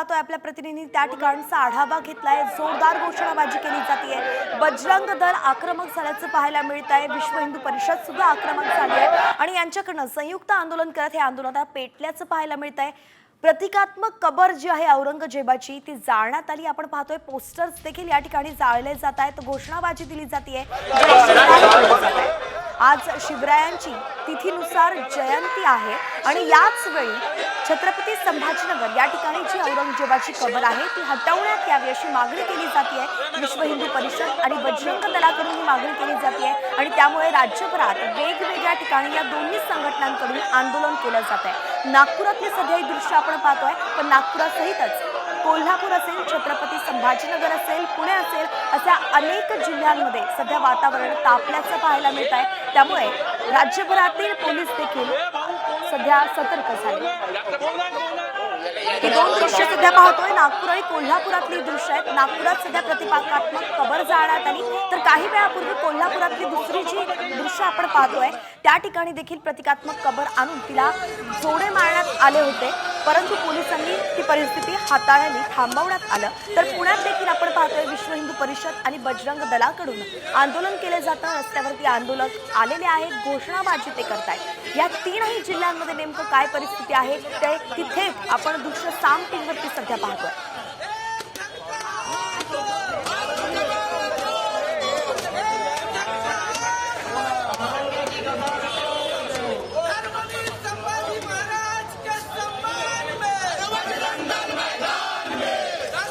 पाहतोय आपल्या प्रतिनिधी त्या ठिकाणचा आढावा घेतलाय. जोरदार घोषणाबाजी केली जाते बजरंग दल आक्रमक झाल्याचं पाहायला मिळत आहे विश्व हिंदू परिषद सुद्धा आक्रमक झाली आहे. आणि यांच्याकडनं संयुक्त आंदोलन करत हे आंदोलन पेटल्याचं पाहायला मिळत आहे प्रतिकात्मक कबर जी आहे औरंगजेबाची ती जाळण्यात आली. आपण पाहतोय पोस्टर्स देखील या ठिकाणी जाळले जात आहेत. घोषणाबाजी दिली जाते आज शिवरायांची तिथीनुसार जयंती आहे. आणि याच वेळी छत्रपती संभाजीनगर या ठिकाणी जी औरंगजेबाची कबर आहे ती हटवण्यात यावी अशी मागणी केली जाते विश्व हिंदू परिषद आणि बजरंग दलाकडून ही मागणी केली जाते आणि त्यामुळे राज्यभरात वेगवेगळ्या ठिकाणी या दोन्ही संघटनांकडून आंदोलन केलं जात आहे नागपुरातले सध्या हे दृश्य आपण पाहतोय पण नागपुरासहितच कोल्हापूर असेल छत्रपती संभाजीनगर असेल पुणे असेल अशा अनेक जिल्ह्यांमध्ये सध्या वातावरण तापल्याचं पाहायला मिळत आहे. त्यामुळे राज्यभरातील पोलीस देखील सध्या सतर्क झाले. ही दोन दृश्य सध्या पाहतोय. नागपूर आणि कोल्हापुरातली दृश्य आहेत. नागपुरात सध्या प्रतिकात्मक कबर जाळण्यात आली. तर काही वेळापूर्वी कोल्हापुरातली दुसरी जी दृश्य आपण पाहतोय त्या ठिकाणी देखील प्रतिकात्मक कबर आणून तिला जोडे मारण्यात आले होते. परंतु पोलिसांनी ती परिस्थिती हाताळली थांबवण्यात आलं. तर पुण्यात देखील आपण पाहतोय विश्व हिंदू परिषद आणि बजरंग दलाकडून आंदोलन केलं जातं. रस्त्यावरती आंदोलक आलेले आहेत घोषणाबाजी ते करतायत. या तीनही जिल्ह्यांमध्ये नेमकं काय परिस्थिती आहे ते तिथे आपण दृश्य साम टीमवरती सध्या पाहतोय.